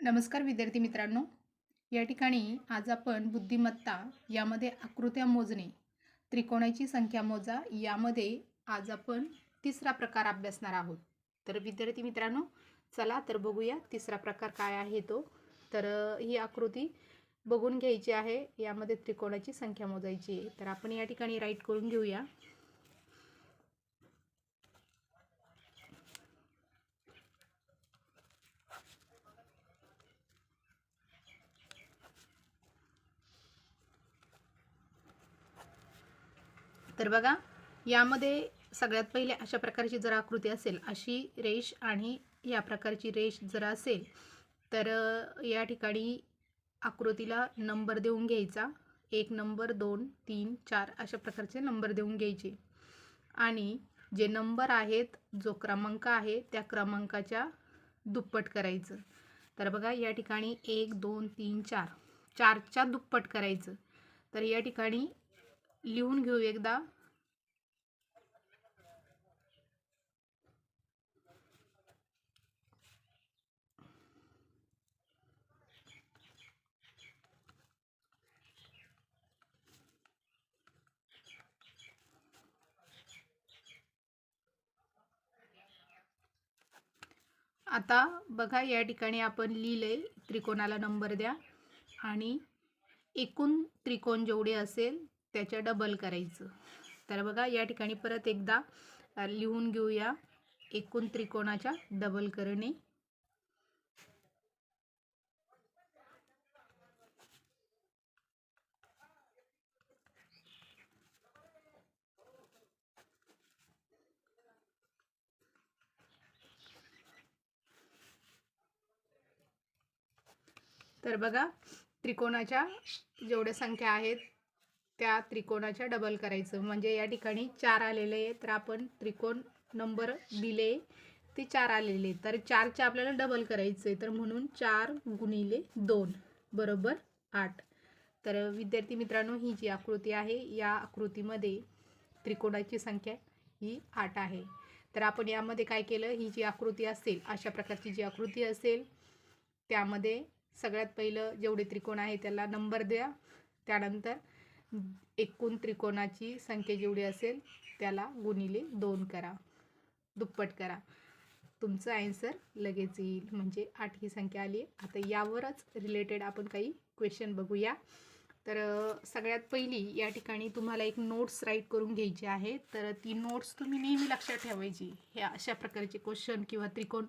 नमस्कार विद्यार्थी मित्रांनो. या ठिकाणी आज आपण बुद्धिमत्ता यामध्ये आकृत्या मोजणे त्रिकोणाची संख्या मोजा यामध्ये आज आपण तिसरा प्रकार अभ्यासणार आहोत. तर विद्यार्थी मित्रांनो चला तर बघूया तिसरा प्रकार काय आहे तो. तर ही आकृती बघून घ्यायची आहे. यामध्ये त्रिकोणाची संख्या मोजायची आहे. तर आपण या ठिकाणी राईट करून घेऊया. तर बघा यामध्ये सगळ्यात पहिले अशा प्रकारची जर आकृती असेल अशी रेष आणि या प्रकारची रेष जर असेल तर या ठिकाणी आकृतीला नंबर देऊन घ्यायचा. एक नंबर दोन तीन चार अशा प्रकारचे नंबर देऊन घ्यायचे. आणि जे नंबर आहेत जो क्रमांक आहे त्या क्रमांकाच्या दुप्पट करायचं. तर बघा या ठिकाणी एक दोन तीन चार. चारच्या दुप्पट करायचं. तर या ठिकाणी लिहून घेऊ एकदा. आता बघा या ठिकाणी आपण लिहिलंय त्रिकोणाला नंबर द्या. आणि एकूण त्रिकोण जेवढे असेल त्याच्या डबल करायचं. तर बघा या ठिकाणी परत एकदा लिहून घेऊया. एकूण त्रिकोणाच्या डबल करणे. तर बघा त्रिकोणाच्या जेवढ्या संख्या आहेत त्या त्रिकोणाच्या डबल करायचं. म्हणजे या ठिकाणी चार आलेले आहे तर आपण त्रिकोण नंबर दिले. ते चार आलेले तर चारचे आपल्याला डबल करायचं आहे तर म्हणून चार गुणिले दोन. बरोबर? आठ. तर विद्यार्थी मित्रांनो ही जी आकृती आहे या आकृतीमध्ये त्रिकोणाची संख्या ही आठ आहे. तर आपण यामध्ये काय केलं? ही जी आकृती असेल अशा प्रकारची जी आकृती असेल त्यामध्ये सगळ्यात पहिलं जेवढे त्रिकोण आहे त्याला नंबर द्या. त्यानंतर एकूण त्रिकोणाची संख्या जेवढी असेल त्याला गुणिले दोन करा. दुप्पट करा. तुमचं आन्सर लगेच येईल. म्हणजे आठ ही संख्या आली आहे. आता यावरच रिलेटेड आपण काही क्वेश्चन बघूया. तर सगळ्यात पहिली या ठिकाणी तुम्हाला एक नोट्स राईट करून घ्यायची आहे. तर ती नोट्स तुम्ही नेहमी लक्षात ठेवायची. ह्या अशा प्रकारचे क्वेश्चन किंवा त्रिकोण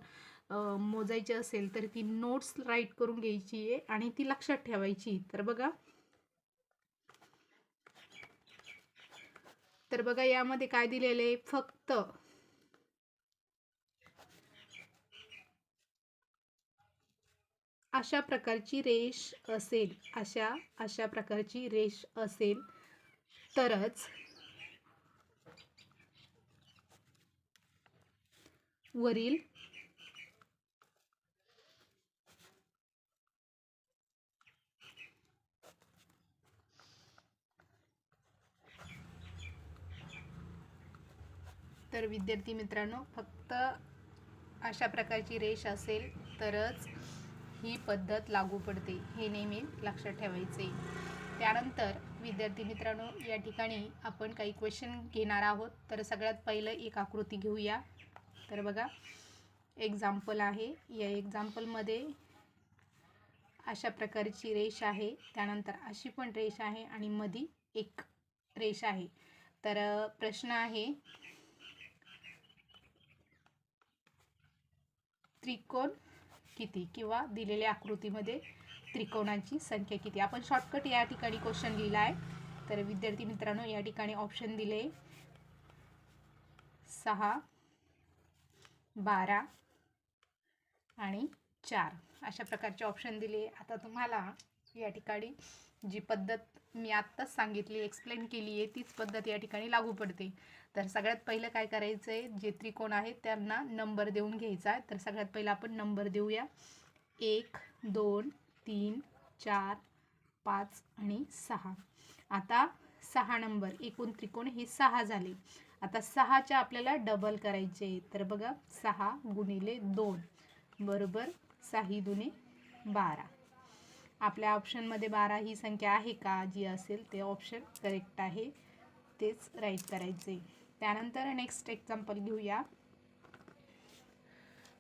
मोजायचे असेल तर ती नोट्स राईट करून घ्यायची आहे आणि ती लक्षात ठेवायची. तर बघा तर बघा यामध्ये काय दिलेलं आहे? फक्त अशा प्रकारची रेष असेल अशा अशा प्रकारची रेष असेल तरच वरील तर विद्यार्थी मित्रांनो फक्त अशा प्रकारची रेष असेल तरच ही पद्धत लागू पडते हे नेहमी लक्षात ठेवायचे. त्यानंतर विद्यार्थी मित्रांनो या ठिकाणी आपण काही क्वेश्चन घेणार आहोत. तर सगळ्यात पहिलं एक आकृती घेऊया. तर बघा एक्झाम्पल आहे. या एक्झाम्पलमध्ये अशा प्रकारची रेष आहे. त्यानंतर अशी पण रेष आहे आणि मधी एक रेष आहे. तर प्रश्न आहे त्रिकोण किती किंवा दिलेल्या आकृतीमध्ये त्रिकोणांची संख्या किती? आपण शॉर्टकट या ठिकाणी क्वेश्चन लिहिला आहे. तर विद्यार्थी मित्रांनो या ठिकाणी ऑप्शन दिले. सहा बारा आणि चार. अशा प्रकारचे ऑप्शन दिले. आता तुम्हाला या ठिकाणी जी पद्धत मी आत्ताच सांगितली एक्सप्लेन केली आहे तीच पद्धत या ठिकाणी लागू पडते. तर सगळ्यात पहिलं काय करायचं आहे जे त्रिकोण आहेत त्यांना नंबर देऊन घ्यायचा आहे. तर सगळ्यात पहिलं आपण नंबर देऊया. एक दोन तीन चार पाच आणि सहा. आता सहा नंबर एकूण त्रिकोण हे सहा झाले. आता सहाच्या आपल्याला डबल करायचे तर बघा सहा गुणिले दोन. बरोबर साही दुने बारा. आपल्या ऑप्शनमध्ये बारा ही संख्या आहे का? जी असेल ते ऑप्शन करेक्ट आहे. तेच राईट करायचे. त्यानंतर नेक्स्ट एक्झाम्पल घेऊया.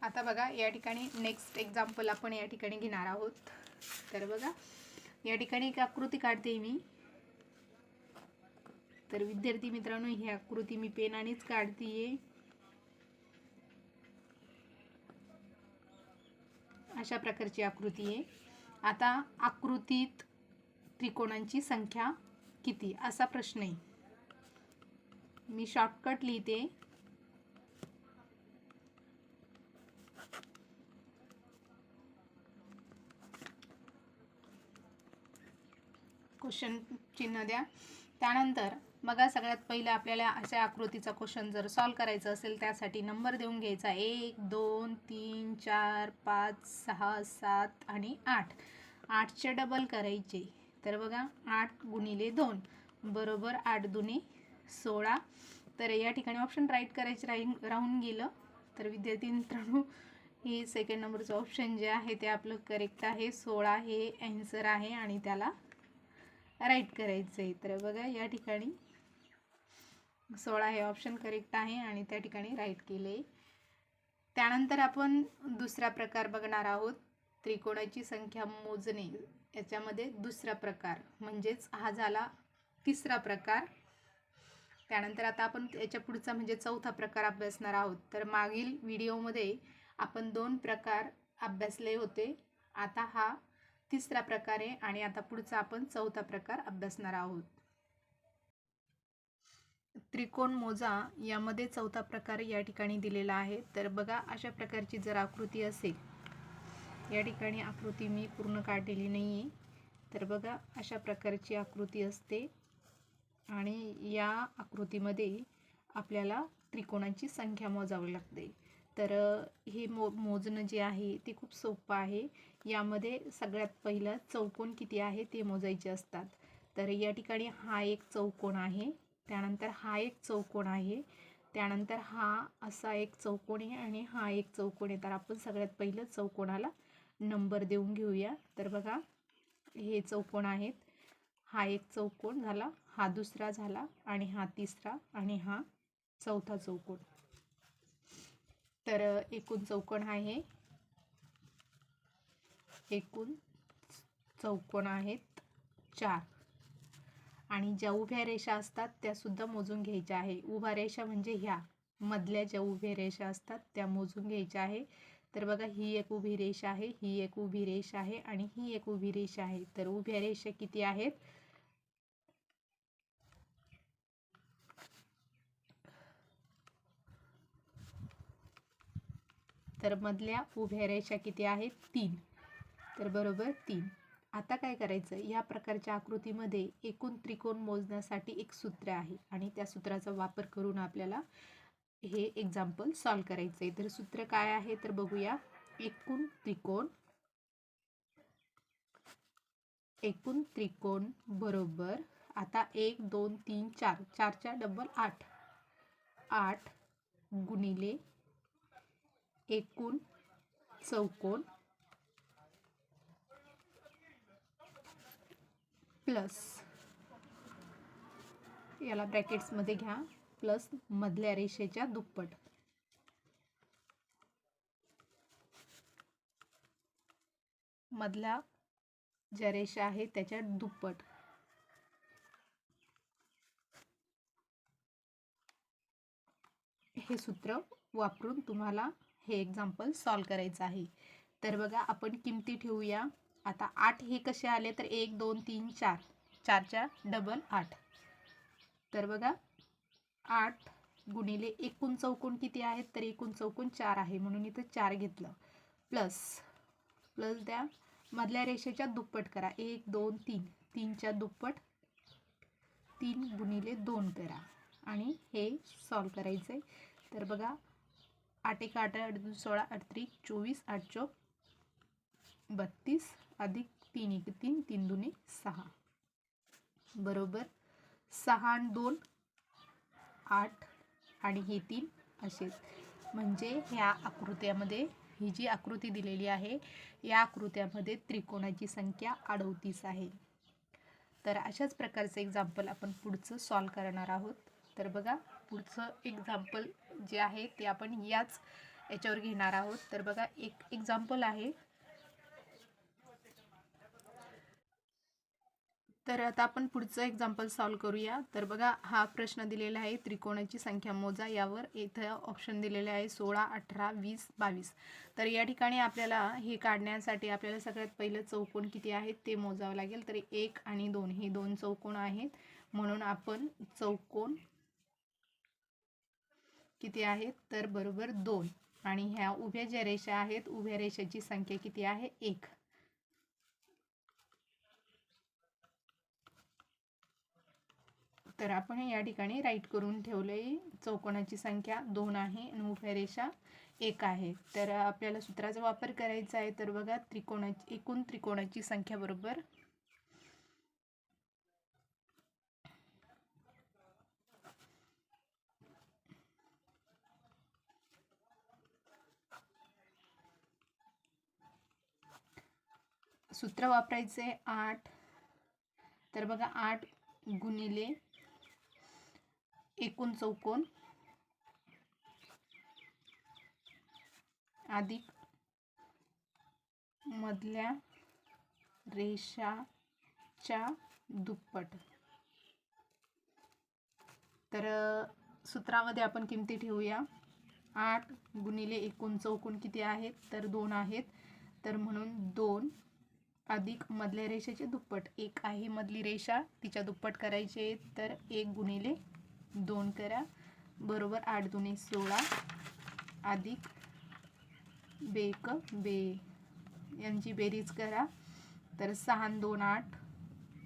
आता बघा या ठिकाणी नेक्स्ट एक्झाम्पल आपण या ठिकाणी घेणार आहोत. तर बघा या ठिकाणी एक आकृती काढते मी. तर विद्यार्थी मित्रांनो ही आकृती मी पेनानेच काढतीये. अशा प्रकारची आकृती आहे. आता आकृतीत त्रिकोणांची संख्या किती? असा प्रश्न आहे. मी शॉर्टकट लिहिते. क्वेश्चन चिन्ह द्या. त्यानंतर बघा सगळ्यात पहिलं आपल्याला अशा आकृतीचा क्वेश्चन जर सॉल्व करायचं असेल त्यासाठी नंबर देऊन घ्यायचा. एक दोन तीन चार पाच सहा सात आणि आठ. आठचे डबल करायचे. तर बघा आठ गुणिले दोन. बरोबर आठ दुने सोळा. तर या ठिकाणी ऑप्शन राईट करायचे राहीन राहून गेलं. तर विद्यार्थी मित्रांनो हे सेकंड नंबरचं ऑप्शन जे आहे ते आपलं करेक्ट आहे. सोळा हे ॲन्सर आहे आणि त्याला राईट करायचं आहे. तर बघा या ठिकाणी सोळा हे ऑप्शन करेक्ट आहे आणि त्या ठिकाणी राईट केले. त्यानंतर आपण दुसरा प्रकार बघणार आहोत. त्रिकोणाची संख्या मोजणे. याच्यामध्ये दुसरा प्रकार म्हणजेच हा झाला तिसरा प्रकार. त्यानंतर आता आपण याच्या पुढचा म्हणजे चौथा प्रकार अभ्यासणार आहोत. तर मागील व्हिडिओमध्ये आपण दोन प्रकार अभ्यासले होते. आता हा तिसरा प्रकार आहे आणि आता पुढचा आपण चौथा प्रकार अभ्यासणार आहोत. त्रिकोण मोजा यामध्ये चौथा प्रकार या ठिकाणी दिलेला आहे. तर बघा अशा प्रकारची जर आकृती असेल या ठिकाणी आकृती मी पूर्ण काढलेली नाही आहे तर बघा अशा प्रकारची आकृती असते आणि या आकृतीमध्ये आपल्याला त्रिकोणाची संख्या मोजावी लागते. तर हे मो मोजणं जे आहे ते खूप सोपं आहे. यामध्ये सगळ्यात पहिलं चौकोन किती आहे ते मोजायचे असतात. तर या ठिकाणी हा एक चौकोन आहे. त्यानंतर हा एक चौकोन आहे. त्यानंतर हा असा एक चौकोन आहे आणि हा एक चौकोन आहे. तर आपण सगळ्यात पहिलं चौकोनाला नंबर देऊन घेऊया. तर बघा हे चौकोन आहेत. हा एक चौकोन झाला हा दुसरा झाला आणि हा तिसरा आणि हा चौथा चौकोन. तर एकूण चौकोन आहे. एकूण चौकोन आहेत चार. आणि ज्या उभ्या रेषा असतात त्यासुद्धा मोजून घ्यायच्या आहे. उभ्या रेषा म्हणजे ह्या. मधल्या ज्या उभ्या रेषा असतात त्या मोजून घ्यायच्या आहे. तर बघा ही एक उभी रेषा आहे ही एक उभी रेषा आहे आणि ही एक उभी रेषा आहे. तर उभ्या रेषा किती आहेत? तर मधल्या उभ्या रेषा किती आहेत? तीन. तर बरोबर तीन. आता काय करायचं? या प्रकारच्या आकृतीमध्ये एकूण त्रिकोण मोजण्यासाठी एक सूत्र आहे आणि त्या सूत्राचा वापर करून आपल्याला हे एक्झाम्पल सॉल्व करायचं आहे. तर सूत्र काय आहे? तर बघूया. एकूण त्रिकोण. एकूण त्रिकोण बरोबर. आता एक दोन तीन चार. चारच्या डबल आठ. आठ गुणिले एकूण चौकोन प्लस याला ब्रॅकेट्समध्ये घ्या प्लस मधल्या रेषेच्या दुप्पट. मधल्या ज्या रेषा आहे त्याच्या दुप्पट. हे सूत्र वापरून तुम्हाला हे एक्झाम्पल सॉल्व करायचं आहे. तर बघा आपण किमती ठेवूया. आता आठ हे कसे आले तर एक दोन तीन चार. चारच्या डबल आठ. तर बघा आठ गुणिले एकूण चौकोन किती आहेत? तर एकूण चौकोन चार आहे. म्हणून इथं चार घेतलं. प्लस प्लस द्या. मधल्या रेषेच्या दुप्पट करा. एक दोन तीन. तीनच्या दुप्पट तीन गुणिले दोन करा. आणि हे सॉल्व करायचं आहे तर बघा आठ एक आठ आठ दोन सोळा आठ त्रिक चोवीस आठ चौक बत्तीस अधिक तीन एक तीन तीन दुने सहा. बरोबर? सहा आणि दोन आठ आणि हे तीन असेच. म्हणजे ह्या आकृत्यामध्ये ही जी आकृती दिलेली आहे या आकृत्यामध्ये त्रिकोणाची संख्या अडवतीस आहे. तर अशाच प्रकारचं एक्झाम्पल आपण पुढचं सॉल्व करणार आहोत. तर बघा पुढचं एक्झाम्पल जे आहे ते आपण याच याच्यावर घेणार आहोत. तर बघा एक एक्झाम्पल आहे. तर आता आपण पुढचं एक्झाम्पल सॉल्व करूया. तर बघा हा प्रश्न दिलेला आहे त्रिकोणाची संख्या मोजा. यावर इथं ऑप्शन दिलेले आहे सोळा अठरा वीस बावीस. तर या ठिकाणी आपल्याला हे काढण्यासाठी आपल्याला सगळ्यात पहिलं चौकोन किती आहेत ते मोजावं लागेल. तर एक आणि दोन हे दोन चौकोन आहेत. म्हणून आपण चौकोन किती आहेत? तर बरोबर दोन. आणि ह्या उभ्या ज्या रेषा आहेत उभ्या रेषेची संख्या किती आहे? एक. तर आपण या ठिकाणी राईट करून ठेवले चौकोनाची संख्या दोन आहे आणि उभ्या रेषा एक आहे. तर आपल्याला सूत्राचा वापर करायचा आहे. तर बघा त्रिकोणाची एकूण त्रिकोणाची संख्या बरोबर सूत्र वापरायचे आठ. तर बघा आठ गुणिले एकूण चौकोन. अधिक मधल्या रेषाच्या दुप्पट. तर सूत्रामध्ये आपण किमती ठेवूया. आठ गुणिले एकूण चौकोन किती आहेत? तर दोन आहेत. तर म्हणून दोन अधिक मधल्या रेषेचे दुप्पट. एक आहे मधली रेषा तिच्या दुप्पट करायचे तर एक गुणिले दोन करा बरोबर आठ दुने सोळा अधिक बेक बे. यांची बेरीज करा. तर सहा दोन आठ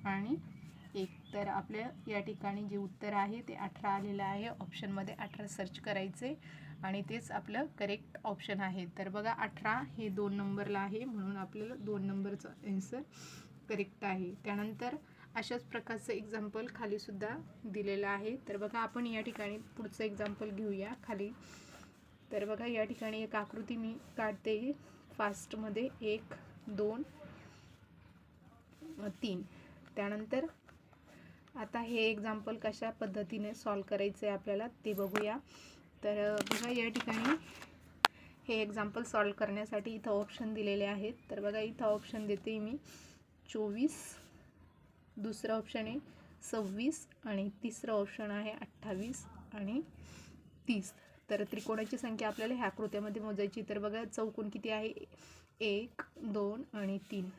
आणि तर आपल्या या ठिकाणी जे उत्तर आहे ते अठरा आलेलं आहे. ऑप्शनमध्ये अठरा सर्च करायचे आणि तेच आपलं करेक्ट ऑप्शन आहे. तर बघा अठरा हे दोन नंबरला आहे म्हणून आपल्याला दोन नंबरचं आन्सर करेक्ट आहे. त्यानंतर अशाच प्रकारचं एक्झाम्पल खालीसुद्धा दिलेलं आहे. तर बघा आपण या ठिकाणी पुढचं एक्झाम्पल घेऊया खाली. तर बघा या ठिकाणी एक आकृती मी काढते. फास्टमध्ये एक दोन तीन. त्यानंतर आता हे एक्झाम्पल कशा पद्धतीने सॉल्व करायचं आहे आपल्याला ते बघूया. तर बघा या ठिकाणी हे एक्झाम्पल सॉल्व करण्यासाठी इथं ऑप्शन दिलेले आहेत. तर बघा इथं ऑप्शन देते मी. चोवीस दुसरं ऑप्शन आहे सव्वीस आणि तिसरं ऑप्शन आहे अठ्ठावीस आणि तीस. तर त्रिकोणाची संख्या आपल्याला ह्या कृत्यामध्ये मोजायची तर बघा चौकोन किती आहे? एक दोन आणि तीन.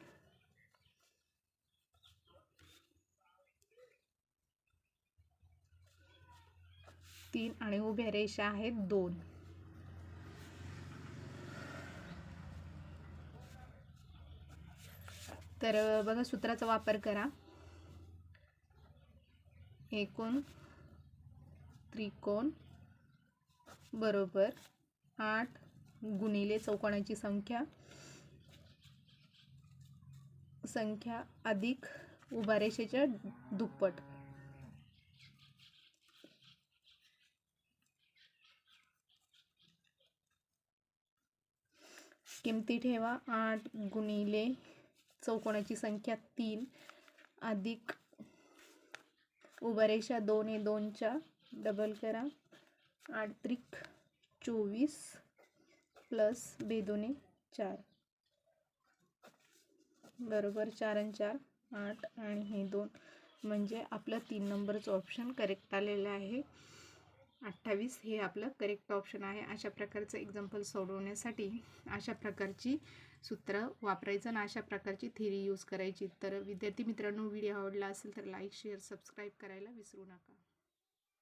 तीन आणि उभ्या रेषा आहेत दोन. तर बघा सूत्राचा वापर करा. एकूण त्रिकोण बरोबर आठ गुणिले चौकोनाची संख्या. संख्या अधिक उभा रेषेच्या दुप्पट. किमती ठेवा. आठ गुणिले चौकोनाची संख्या तीन. अधिक उभरेषा दोन हे दोनच्या. डबल करा. आठ त्रिक चोवीस प्लस बेदोने चार. बरोबर चार आणि चार. आठ आणि हे दोन. म्हणजे आपलं तीन नंबरचं ऑप्शन करेक्ट आलेलं आहे. अठ्ठावीस हे आपलं करेक्ट ऑप्शन आहे. अशा प्रकारचं एक्झाम्पल सोडवण्यासाठी अशा प्रकारची सूत्र वापरायचं आणि अशा प्रकारची थेरी यूज करायची. तर विद्यार्थी मित्रांनो व्हिडिओ आवडला असेल तर लाईक शेअर सबस्क्राईब करायला विसरू नका.